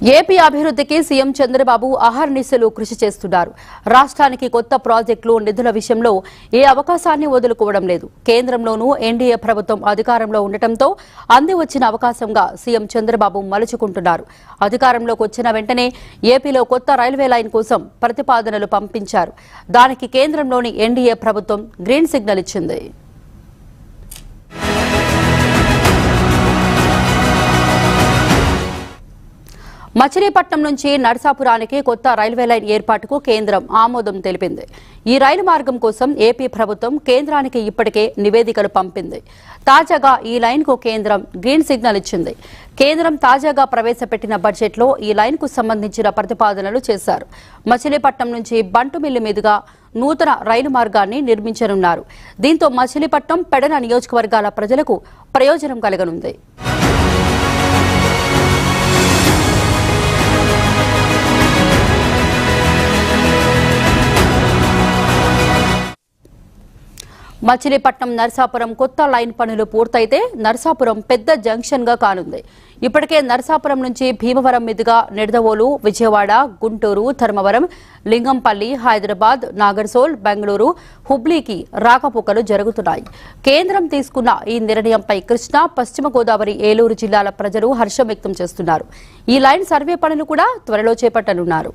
AP అభివృద్ధికి CM Chandrababu అహర్నిశలు కృషి చేస్తున్నారు. రాష్ట్రానికి కొత్త ప్రాజెక్టులు నిధుల విషయంలో ఏ అవకాశాన్ని వదులుకోవడం లేదు. కేంద్రంలోనూ ఎన్డీఏ ప్రభుత్వం అధికారంలో ఉండటంతో అంది వచ్చిన అవకాశంగా సీఎం చంద్రబాబు మలుచుకుంటున్నారు. అధికారంలోకి వచ్చిన వెంటనే ఏపీలో కొత్త రైల్వే లైన్ కోసం ప్రతిపాదనలు పంపించారు. దానికి కేంద్రంలోని ఎన్డీఏ ప్రభుత్వం గ్రీన్ సిగ్నల్ ఇచ్చింది. మచిలీపట్నం నుంచి నర్సాపురానికి కొత్త రైల్వే లైన్ ఏర్పాటుకు కేంద్రం ఆమోదం తెలిపింది. ఈ రైలు మార్గం కోసం ఏపీ ప్రభుత్వం కేంద్రానికి ఇప్పటికే నివేదికలు పంపింది. తాజాగా ఈ లైన్కు కేంద్రం గ్రీన్ సిగ్నల్ ఇచ్చింది. కేంద్రం తాజాగా ప్రవేశపెట్టిన బడ్జెట్లో ఈ లైన్కు సంబంధించిన ప్రతిపాదనలు చేశారు. మచిలీపట్నం నుంచి బంటుమిల్లి మీదుగా నూతన రైలు మార్గాన్ని నిర్మించనున్నారు. దీంతో మచిలీపట్నం పెడన నియోజకవర్గాల ప్రజలకు ప్రయోజనం కలగనుంది. మచిలీపట్నం నర్సాపురం కొత్త లైన్ పనులు పూర్తయితే నర్సాపురం పెద్ద జంక్షన్గా కానుంది. ఇప్పటికే నర్సాపురం నుంచి భీమవరం మీదుగా నిడదవోలు విజయవాడ గుంటూరు ధర్మవరం లింగంపల్లి హైదరాబాద్ నాగర్సోల్ బెంగళూరు హుబ్లీకి రాకపోకలు జరుగుతున్నాయి. కేంద్రం తీసుకున్న ఈ నిర్ణయంపై కృష్ణా పశ్చిమ గోదావరి ఏలూరు జిల్లాల ప్రజలు హర్షం వ్యక్తం చేస్తున్నారు. ఈ లైన్ సర్వే పనులు కూడా త్వరలో చేపట్టనున్నారు.